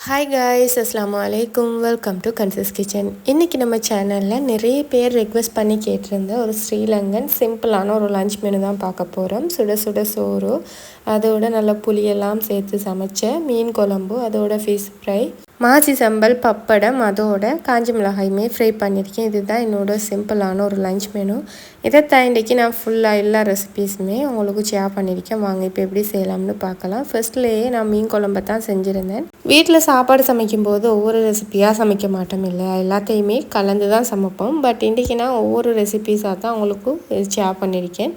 Hi guys அஸ்லாம் வலைக்கும் welcome to guns kitchen இன்றைக்கி நம்ம சேனலில் நிறைய பேர் ரெக்வஸ்ட் பண்ணி கேட்டிருந்த ஒரு ஸ்ரீலங்கன் சிம்பிளான ஒரு லஞ்ச் மெனு தான் பார்க்க போகிறோம் சுட சுட சோறு அதோட நல்ல புளியெல்லாம் சேர்த்து சமைச்ச மீன் குழம்பு அதோட ஃபிஷ் ஃப்ரை மாசி சம்பல் பப்படம் அதோட காஞ்சி மிளகாயுமே ஃப்ரை பண்ணியிருக்கேன். இதுதான் என்னோட சிம்பிளான ஒரு லஞ்ச் மெனு இதைத்தான் இன்றைக்கி நான் ஃபுல்லாக எல்லா ரெசிபீஸுமே உங்களுக்கு ஷேர் பண்ணியிருக்கேன். வாங்க இப்போ எப்படி செய்யலாம்னு பார்க்கலாம். ஃபர்ஸ்ட்லேயே நான் மீன் குழம்பை தான் செஞ்சுருந்தேன். வீட்டில் சாப்பாடு சமைக்கும்போது ஒவ்வொரு ரெசிபியாக சமைக்க மாட்டோம் இல்லை எல்லாத்தையுமே கலந்து தான் சமைப்போம். பட் இன்றைக்கி நான் ஒவ்வொரு ரெசிபீஸாக தான் உங்களுக்கு ஷேர் பண்ணியிருக்கேன்.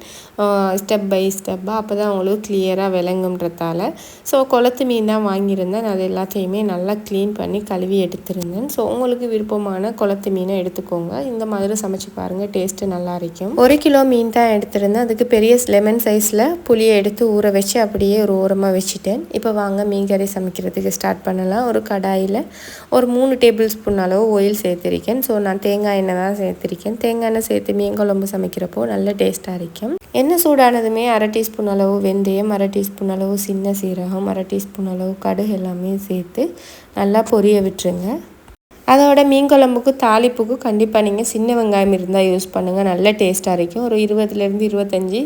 ஸ்டெப் பை ஸ்டெப்பாக அப்போ தான் உங்களுக்கு கிளியராக விளங்குன்றதால ஸோ குளத்து மீன் தான் வாங்கியிருந்தேன். அது எல்லாத்தையுமே நல்லா க்ளீன் பண்ணி கழுவி எடுத்திருந்தேன். ஸோ உங்களுக்கு விருப்பமான குளத்து மீனை எடுத்துக்கோங்க. இந்த மாதிரி சமைச்சு பாருங்கள் டேஸ்ட்டு நல்லா இருக்கும். ஒரு கிலோ மீன் தான் எடுத்திருந்தேன். அதுக்கு பெரிய லெமன் சைஸில் புளியை எடுத்து ஊற வச்சு அப்படியே ஒரு ஓரமாக வச்சுட்டேன். இப்போ வாங்க மீன் கறி சமைக்கிறதுக்கு ஸ்டார்ட் பண்ணலாம். ஒரு கடாயில் ஒரு மூணு டேபிள் ஸ்பூன் அளவு ஆயில் சேர்த்துருக்கேன். ஸோ நான் தேங்காய் எண்ணெய் தான் சேர்த்துருக்கேன். தேங்காய் எண்ணெய் சேர்த்து மீன் குழம்பு சமைக்கிறப்போ நல்ல டேஸ்ட்டாக இருக்கும். எண்ணெய் சூடானதுமே அரை டீஸ்பூன் அளவு வெந்தயம் அரை டீஸ்பூன் அளவு சின்ன சீரகம் அரை டீஸ்பூன் அளவு கடுகு எல்லாமே சேர்த்து நல்லா பொரிய விட்டுருங்க. அதோட மீன் குழம்புக்கு தாளிப்புக்கு கண்டிப்பாக நீங்கள் சின்ன வெங்காயம் இருந்தால் யூஸ் பண்ணுங்கள் நல்ல டேஸ்ட்டாக இருக்கும். ஒரு இருபதுலேருந்து இருபத்தஞ்சி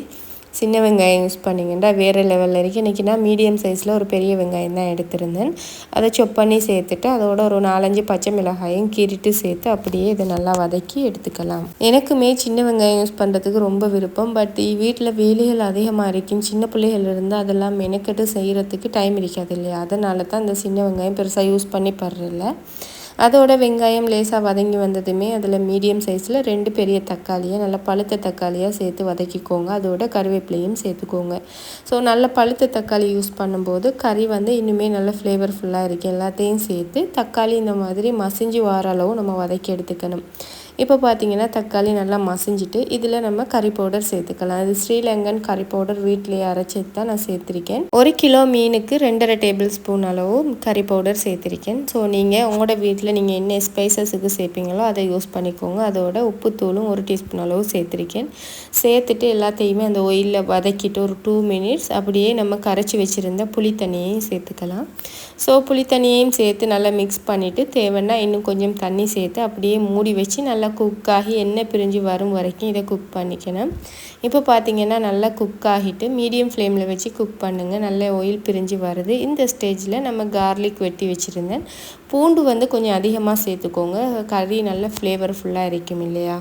சின்ன வெங்காயம் யூஸ் பண்ணிங்கன்னா வேறு லெவலில் இருக்குது இன்றைக்கி நான் மீடியம் சைஸில் ஒரு பெரிய வெங்காயம் தான் எடுத்திருந்தேன். அதை சொப் பண்ணி சேர்த்துட்டு அதோட ஒரு நாலஞ்சு பச்சை மிளகாயும் கீறிட்டு சேர்த்து அப்படியே இதை நல்லா வதக்கி எடுத்துக்கலாம். எனக்குமே சின்ன வெங்காயம் யூஸ் பண்ணுறதுக்கு ரொம்ப விருப்பம். பட் வீட்டில் வேலைகள் அதிகமாக இருக்கும். சின்ன பிள்ளைகள் இருந்தால் அதெல்லாம் மெனக்கெட்டு செய்கிறதுக்கு டைம் இருக்காது இல்லையா? அதனால தான் இந்த சின்ன வெங்காயம் பெருசாக யூஸ் பண்ணி படுறதில்ல. அதோட வெங்காயம் லேசாக வதங்கி வந்ததுமே அதில் மீடியம் சைஸில் ரெண்டு பெரிய தக்காளியை நல்லா பழுத்த தக்காளியாக சேர்த்து வதக்கிக்கோங்க. அதோட கருவேப்பிலையும் சேர்த்துக்கோங்க. ஸோ நல்ல பழுத்த தக்காளி யூஸ் பண்ணும்போது கறி வந்து இன்னுமே நல்ல ஃப்ளேவர்ஃபுல்லாக இருக்குது எல்லாத்தையும் சேர்த்து தக்காளி இந்த மாதிரி மசிஞ்சு வார அளவு நம்ம வதக்கி எடுத்துக்கணும். இப்போ பார்த்தீங்கன்னா தக்காளி நல்லா மசிஞ்சிட்டு இதில் நம்ம கறி பவுடர் சேர்த்துக்கலாம். அது ஸ்ரீலங்கன் கறி பவுடர் வீட்டிலேயே அரைச்சி தான் நான் சேர்த்துருக்கேன். ஒரு கிலோ மீனுக்கு ரெண்டரை டேபிள் ஸ்பூன் அளவு கறி பவுடர் சேர்த்துருக்கேன். ஸோ நீங்கள் உங்களோட வீட்டில் நீங்கள் என்ன ஸ்பைசஸுக்கு சேர்ப்பீங்களோ அதை யூஸ் பண்ணிக்கோங்க. அதோட உப்புத்தூளும் ஒரு டீஸ்பூன் அளவு சேர்த்துருக்கேன். சேர்த்துட்டு எல்லாத்தையுமே அந்த ஒயிலில் வதக்கிட்டு ஒரு டூ மினிட்ஸ் அப்படியே நம்ம கரைச்சி வச்சுருந்த புளி தண்ணியையும் சேர்த்துக்கலாம். ஸோ புளி தண்ணியையும் சேர்த்து நல்லா மிக்ஸ் பண்ணிவிட்டு தேவைன்னா இன்னும் கொஞ்சம் தண்ணி சேர்த்து அப்படியே மூடி வச்சு நல்லா நல்லா குக் ஆகி எண்ணெய் பிரிஞ்சு வரும் வரைக்கும் இதை குக் பண்ணிக்கணும். இப்போ பார்த்தீங்கன்னா நல்லா குக் ஆகிட்டு மீடியம் ஃப்ளேமில் வச்சு குக் பண்ணுங்கள் நல்ல ஆயில் பிரிஞ்சு வருது. இந்த ஸ்டேஜில் நம்ம கார்லிக் வெட்டி வச்சுருந்தேன். பூண்டு வந்து கொஞ்சம் அதிகமாக சேர்த்துக்கோங்க. கறி நல்ல ஃப்ளேவர்ஃபுல்லாக இருக்கும் இல்லையா?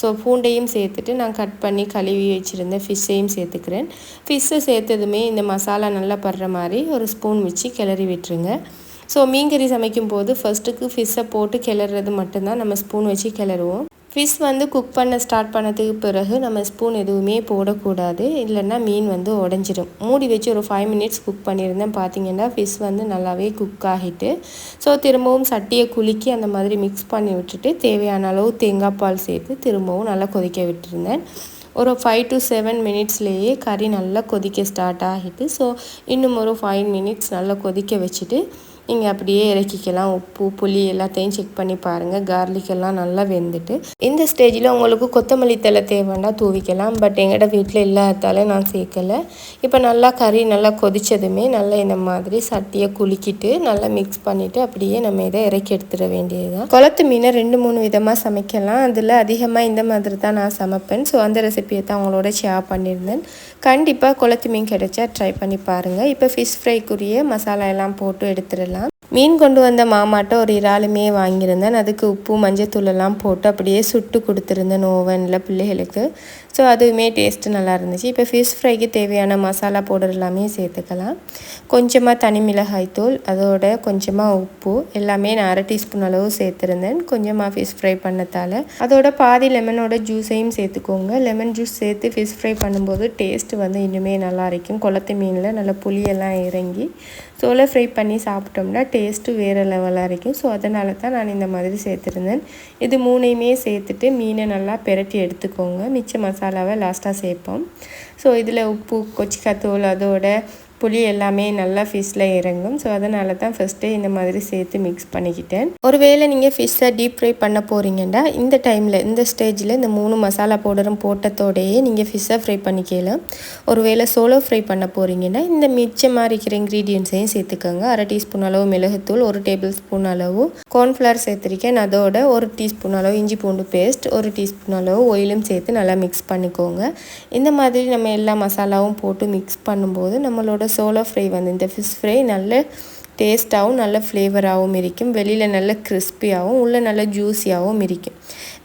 ஸோ பூண்டையும் சேர்த்துட்டு நான் கட் பண்ணி கழுவி வச்சுருந்த ஃபிஷ்ஷையும் சேர்த்துக்கிறேன். ஃபிஷ்ஷை சேர்த்ததுமே இந்த மசாலா நல்லா படுற மாதிரி ஒரு ஸ்பூன் வச்சு கிளறி விட்டுருங்க. ஸோ மீன்கறி சமைக்கும் போது ஃபஸ்ட்டுக்கு ஃபிஷ்ஷை போட்டு கிளறது மட்டும்தான். நம்ம ஸ்பூன் வச்சு கிளறுவோம். ஃபிஷ் வந்து குக் பண்ண ஸ்டார்ட் பண்ணதுக்கு பிறகு நம்ம ஸ்பூன் எதுவுமே போடக்கூடாது. இல்லைன்னா மீன் வந்து உடஞ்சிரும். மூடி வச்சு ஒரு ஃபைவ் மினிட்ஸ் குக் பண்ணியிருந்தேன். பார்த்தீங்கன்னா ஃபிஷ் வந்து நல்லாவே குக் ஆகிட்டு ஸோ திரும்பவும் சட்டியை குலுக்கி அந்த மாதிரி மிக்ஸ் பண்ணி விட்டுட்டு தேவையான அளவு தேங்காய் பால் சேர்த்து திரும்பவும் நல்லா கொதிக்க விட்டுருந்தேன். ஒரு ஃபைவ் டு செவன் மினிட்ஸ்லேயே கறி நல்லா கொதிக்க ஸ்டார்ட் ஆகிட்டு ஸோ இன்னும் ஒரு ஃபைவ் மினிட்ஸ் நல்லா கொதிக்க வச்சுட்டு நீங்கள் அப்படியே இறக்கிக்கலாம். உப்பு புளி எல்லாத்தையும் செக் பண்ணி பாருங்கள் கார்லிக் எல்லாம் நல்லா வெந்துட்டு. இந்த ஸ்டேஜில் உங்களுக்கு கொத்தமல்லி தலை தேவைன்னா தூவிக்கலாம். பட் எங்கள்ட வீட்டில் இல்லாததாலே நான் சேர்க்கலை. இப்போ நல்லா கறி நல்லா கொதித்ததுமே நல்லா இந்த மாதிரி சட்டியை குலுக்கிட்டு நல்லா மிக்ஸ் பண்ணிவிட்டு அப்படியே நம்ம இதை இறக்கி எடுத்துட வேண்டியது தான் குளத்து மீனை ரெண்டு மூணு விதமாக சமைக்கலாம். அதில் அதிகமாக இந்த மாதிரி தான் நான் சமைப்பேன். ஸோ அந்த ரெசிபியை தான் அவங்களோட ஷேர் பண்ணியிருந்தேன். கண்டிப்பாக குளத்து மீன் கிடைச்சா ட்ரை பண்ணி பாருங்கள் இப்போ ஃபிஷ் ஃப்ரைக்குரிய மசாலா எல்லாம் போட்டு எடுத்துடலாம். மீன் கொண்டு வந்த மாமாட்ட ஒரு இறாலுமே வாங்கியிருந்தேன். அதுக்கு உப்பு மஞ்சத்தூளெல்லாம் போட்டு அப்படியே சுட்டு கொடுத்துருந்தேன் ஓவனில் பிள்ளைகளுக்கு. ஸோ அதுவுமே டேஸ்ட்டு நல்லா இருந்துச்சு. இப்போ ஃபிஷ் ஃப்ரைக்கு தேவையான மசாலா பவுடர் எல்லாமே சேர்த்துக்கலாம். கொஞ்சமாக தனி மிளகாய் தூள் அதோட கொஞ்சமாக உப்பு எல்லாமே நான் அரை டீஸ்பூன் அளவு சேர்த்துருந்தேன். கொஞ்சமாக ஃபிஷ் ஃப்ரை பண்ணத்தால். அதோட பாதி லெமனோட ஜூஸையும் சேர்த்துக்கோங்க. லெமன் ஜூஸ் சேர்த்து ஃபிஷ் ஃப்ரை பண்ணும்போது டேஸ்ட் வந்து இன்னுமே நல்லா இருக்கும். குளத்து மீனில் நல்லா புளியெல்லாம் இறங்கி சோலை ஃப்ரை பண்ணி சாப்பிட்டோம்னா டேஸ்ட்டு வேறு லெவலாக இருக்கும். ஸோ அதனால தான் நான் இந்த மாதிரி சேர்த்துருந்தேன். இது மூணையுமே சேர்த்துட்டு மீனை நல்லா பெரட்டி எடுத்துக்கோங்க. மிச்ச மசாலாவை லாஸ்ட்டாக சேர்ப்போம். ஸோ இதில் உப்பு கொச்சிக்காத்தூள் அதோட புளி எல்லாமே நல்லா ஃபிஷ்ஷில் இறங்கும். ஸோ அதனால தான் ஃபஸ்ட்டே இந்த மாதிரி சேர்த்து மிக்ஸ் பண்ணிக்கிட்டேன். ஒருவேளை நீங்கள் ஃபிஷ்ஷை டீப் ஃப்ரை பண்ண போகிறீங்கன்னா இந்த டைமில் இந்த ஸ்டேஜில் இந்த மூணு மசாலா பவுடரும் போட்டதோடையே நீங்கள் ஃபிஷ்ஷை ஃப்ரை பண்ணிக்கலாம். ஒருவேளை சோலோ ஃப்ரை பண்ண போகிறீங்கன்னா இந்த மிச்சமாக இருக்கிற இன்க்ரீடியன்ஸையும் சேர்த்துக்கோங்க. அரை டீஸ்பூன் அளவு மிளகுத்தூள் ஒரு டேபிள் ஸ்பூன் அளவு கார்ன்ஃப்ளவர் சேர்த்துருக்கேன். அதோட ஒரு டீஸ்பூன் அளவு இஞ்சி பூண்டு பேஸ்ட் ஒரு டீஸ்பூன் அளவு ஒயிலும் சேர்த்து நல்லா மிக்ஸ் பண்ணிக்கோங்க. இந்த மாதிரி நம்ம எல்லா மசாலாவும் போட்டு மிக்ஸ் பண்ணும்போது நம்மளோட சோலோ ஃப்ரை வந்து இந்த ஃபிஷ் ஃப்ரை நல்ல டேஸ்ட்டாகவும் நல்ல ஃப்ளேவராகவும் இருக்கும். வெளியில் நல்ல கிறிஸ்பியாகவும் உள்ளே நல்ல ஜூஸியாகவும் இருக்கும்.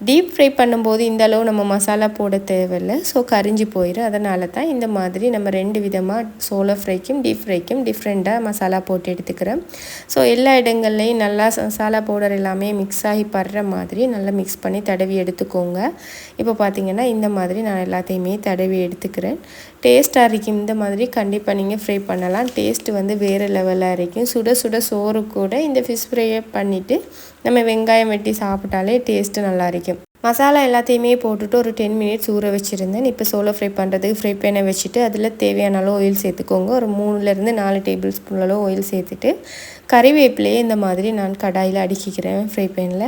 டீப் ஃப்ரை பண்ணும்போது இந்த அளவு நம்ம மசாலா போட தேவையில்லை. ஸோ கரிஞ்சு போயிடும் அதனால தான் இந்த மாதிரி நம்ம ரெண்டு விதமாக சோலோ ஃப்ரைக்கும் டீப் ஃப்ரைக்கும் டிஃப்ரெண்ட்டாக மசாலா போட்டு எடுத்துக்கிறேன். ஸோ எல்லா இடங்கள்லையும் நல்லா மசாலா பவுடர் எல்லாமே மிக்ஸ் ஆகி படுற மாதிரி நல்லா மிக்ஸ் பண்ணி தடவி எடுத்துக்கோங்க. இப்போ பார்த்திங்கன்னா இந்த மாதிரி நான் எல்லாத்தையுமே தடவி எடுத்துக்கிறேன். டேஸ்ட்டாக இருக்கும். இந்த மாதிரி கண்டிப்பாக நீங்கள் ஃப்ரை பண்ணலாம். டேஸ்ட் வந்து வேறு லெவலாக இருக்கும். சுட சுட சோறு கூட இந்த ஃபிஷ் ஃப்ரையை பண்ணிவிட்டு நம்ம வெங்காயம் வெட்டி சாப்பிட்டாலே டேஸ்ட்டு நல்லா இருக்கும் மசாலா எல்லாத்தையுமே போட்டுட்டு ஒரு டென் மினிட்ஸ் ஊற வச்சுருந்தேன். இப்போ சோளோ ஃப்ரை பண்ணுறதுக்கு ஃப்ரை பேனை வச்சுட்டு அதில் தேவையான அளவு ஆயில் சேர்த்துக்கோங்க. ஒரு மூணுலேருந்து நாலு டேபிள் ஸ்பூன் அளவு ஆயில் சேர்த்துட்டு கறிவேப்பிலையே இந்த மாதிரி நான் கடாயில் அடுக்கிக்கிறேன் ஃப்ரை பேனில்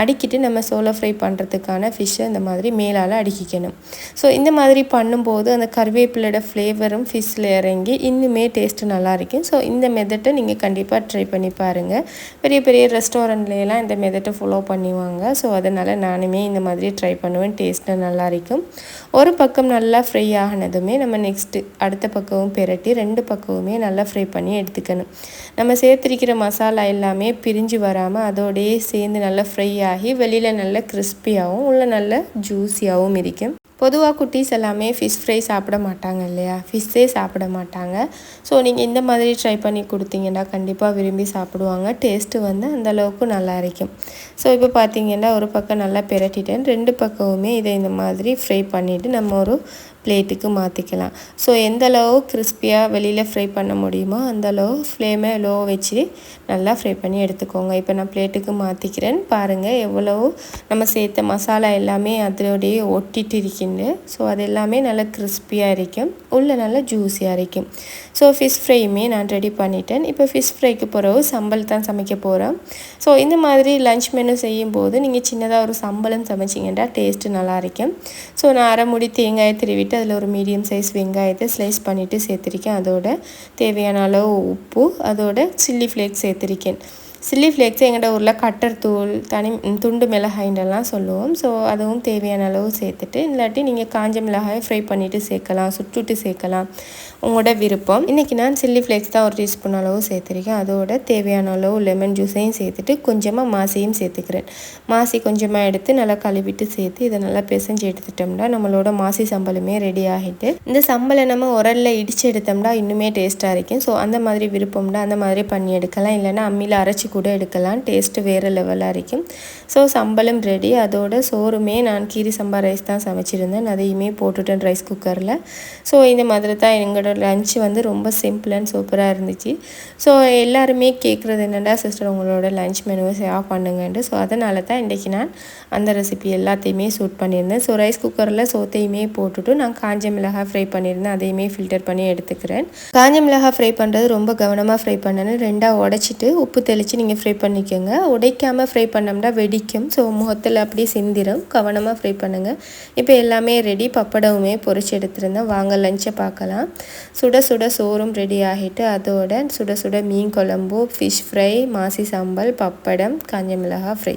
அடுக்கிட்டு நம்ம சோளோ ஃப்ரை பண்ணுறதுக்கான ஃபிஷ்ஷை இந்த மாதிரி மேலால் அடுக்கிக்கணும். ஸோ இந்த மாதிரி பண்ணும்போது அந்த கறிவேப்பிலோட ஃப்ளேவரும் ஃபிஷ்ஷில் இறங்கி இன்னுமே டேஸ்ட்டு நல்லாயிருக்கும் ஸோ இந்த மெத்தட்டை நீங்கள் கண்டிப்பாக ட்ரை பண்ணி பாருங்கள் பெரிய பெரிய ரெஸ்டாரண்ட்லாம் இந்த மெத்தட்டை ஃபாலோ பண்ணுவாங்க. ஸோ அதனால் நானுமே இந்த மாதிரி ட்ரை பண்ணுவேன். டேஸ்ட்டு நல்லா இருக்கும். ஒரு பக்கம் நல்லா ஃப்ரை ஆகினதுமே நம்ம நெக்ஸ்ட்டு அடுத்த பக்கமும் பெரட்டி ரெண்டு பக்கமுமே நல்லா ஃப்ரை பண்ணி எடுத்துக்கணும். நம்ம சேர்த்துருக்கிற மசாலா எல்லாமே பிரிஞ்சு வராமல் அதோடையே சேர்ந்து நல்லா ஃப்ரை ஆகி வெளியில் நல்லா கிறிஸ்பியாகவும் உள்ள நல்ல ஜூஸியாகவும் இருக்கும். பொதுவாக குட்டீஸ் எல்லாமே ஃபிஷ் ஃப்ரை சாப்பிட மாட்டாங்க இல்லையா? ஃபிஷ்ஷே சாப்பிட மாட்டாங்க. ஸோ நீங்கள் இந்த மாதிரி ட்ரை பண்ணி கொடுத்தீங்கன்னா கண்டிப்பாக விரும்பி சாப்பிடுவாங்க. டேஸ்ட்டு வந்து அந்தளவுக்கு நல்லா இருக்கும் ஸோ இப்போ பார்த்தீங்கன்னா ஒரு பக்கம் நல்லா பிரட்டிட்டேன். ரெண்டு பக்கமுமே இதை இந்த மாதிரி ஃப்ரை பண்ணிவிட்டு நம்ம ஒரு பிளேட்டுக்கு மாற்றிக்கலாம் ஸோ எந்தளவு கிறிஸ்பியாக வெளியில் ஃப்ரை பண்ண முடியுமோ அந்தளவு ஃப்ளேமை லோ வச்சு நல்லா ஃப்ரை பண்ணி எடுத்துக்கோங்க. இப்போ நான் பிளேட்டுக்கு மாற்றிக்கிறேன் பாருங்கள் எவ்வளவு நம்ம சேர்த்த மசாலா எல்லாமே அதோடையே ஒட்டிட்டு இருக்கின்ற ஸோ அது எல்லாமே நல்லா கிறிஸ்பியாக இருக்கும். உள்ளே நல்லா ஜூஸியாக இருக்கும். ஸோ ஃபிஷ் ஃப்ரையுமே நான் ரெடி பண்ணிட்டேன். இப்போ ஃபிஷ் ஃப்ரைக்கு பிறகு சம்பல் தான் சமைக்க போகிறேன் ஸோ இந்த மாதிரி லஞ்ச் மெனு செய்யும் போது நீங்கள் சின்னதாக ஒரு சம்பளம் சமைச்சிங்கன்னா டேஸ்ட்டு நல்லா இருக்கும். ஸோ நான் அரை முடி தேங்காயை திருவிட்டு பண்ணிவிட்டு அதில் ஒரு மீடியம் சைஸ் வெங்காயத்தை ஸ்லைஸ் பண்ணிவிட்டு சேர்த்துருக்கேன். அதோட தேவையான அளவு உப்பு அதோட சில்லி ஃப்ளேக்ஸ் சேர்த்துருக்கேன். சில்லி ஃப்ளேக்ஸ் எங்கள்கிட்ட ஊரில் கட்டர் தூள் தனி துண்டு மிளகாய்ண்டெல்லாம் சொல்லுவோம். ஸோ அதுவும் தேவையான அளவு சேர்த்துட்டு இல்லாட்டி நீங்கள் காஞ்ச மிளகாயை ஃப்ரை பண்ணிவிட்டு சேர்க்கலாம் சுட்டுட்டு சேர்க்கலாம். உங்களோட விருப்பம். இன்றைக்கி நான் சில்லி ஃப்ளேக்ஸ் தான் ஒரு டீஸ்பூன் அளவு சேர்த்துருக்கேன். அதோட தேவையான அளவு லெமன் ஜூஸையும் சேர்த்துட்டு கொஞ்சமாக மாசையும் சேர்த்துக்கிறேன். மாசி கொஞ்சமாக எடுத்து நல்லா கழுவிட்டு சேர்த்து இதை நல்லா பிசைஞ்சு எடுத்துட்டோம்னா நம்மளோட மாசி சம்பளமே ரெடி ஆகிட்டு இந்த சம்பளை நம்ம உரலில் இடித்து எடுத்தோம்னா இன்னுமே டேஸ்ட்டாக இருக்கும். ஸோ அந்த மாதிரி விருப்பம்னா அந்த மாதிரி பண்ணி எடுக்கலாம். இல்லைன்னா அம்மியில் அரைச்சி கூட எடுக்கலாம். டேஸ்ட்டு வேறு லெவலாக இருக்கும். ஸோ சம்பளம் ரெடி அதோட சோறுமே நான் கீரி சம்பா ரைஸ் தான் சமைச்சிருந்தேன். அதையுமே போட்டுட்டேன் ரைஸ் குக்கரில் ஸோ இந்த மாதிரி தான் எங்களோட லன்ச் வந்து ரொம்ப சிம்பிள் அண்ட் சூப்பராக இருந்துச்சு. ஸோ எல்லாருமே கேட்குறது என்னடா சிஸ்டர் உங்களோட லஞ்ச் மெனுவை சேவ் பண்ணுங்கன்ட்டு. ஸோ அதனால தான் இன்றைக்கி நான் அந்த ரெசிபி எல்லாத்தையுமே சூட் பண்ணியிருந்தேன். ஸோ ரைஸ் குக்கரில் சோத்தையுமே போட்டுட்டு நான் காஞ்ச மிளகாய் ஃப்ரை பண்ணியிருந்தேன். அதையுமே ஃபில்டர் பண்ணி எடுத்துக்கிறேன். காஞ்ச மிளகாய் ஃப்ரை பண்ணுறது ரொம்ப கவனமாக ஃப்ரை பண்ணேன்னு ரெண்டாக உடச்சிட்டு உப்பு தெளித்து நீங்கள் ஃப்ரை பண்ணிக்கோங்க. உடைக்காமல் ஃப்ரை பண்ணோம்னா வெடிக்கும். ஸோ முகத்தில் அப்படியே சிந்திரும். கவனமாக ஃப்ரை பண்ணுங்கள் இப்போ எல்லாமே ரெடி பப்படமுமே பொறிச்சு எடுத்துருந்தேன். வாங்க லஞ்சை பார்க்கலாம். சுட சுட சோறும் ரெடி ஆகிட்டு அதோட சுட சுட மீன் குழம்பு ஃபிஷ் ஃப்ரை மாசி சாம்பல் பப்படம் காஞ்ச மிளகா ஃப்ரை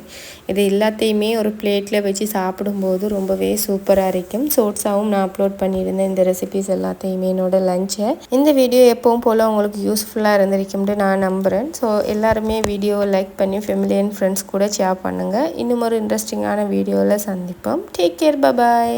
இது எல்லாத்தையுமே ஒரு பிளேட்டில் வச்சு சாப்பிடும்போது ரொம்பவே சூப்பராக இருக்கும். சோட்ஸாகவும் நான் அப்லோட் பண்ணியிருந்தேன். இந்த ரெசிபிஸ் எல்லாத்தையுமே என்னோட லஞ்சை இந்த வீடியோ எப்பவும் போல் உங்களுக்கு யூஸ்ஃபுல்லாக இருந்திருக்கும்ட்டு நான் நம்புகிறேன் ஸோ எல்லாருமே வீடியோவை லைக் பண்ணி ஃபெமிலி அண்ட் ஃப்ரெண்ட்ஸ் கூட ஷேர் பண்ணுங்கள் இன்னும் ஒரு இன்ட்ரெஸ்டிங்கான வீடியோவில் சந்திப்போம். Take care bye bye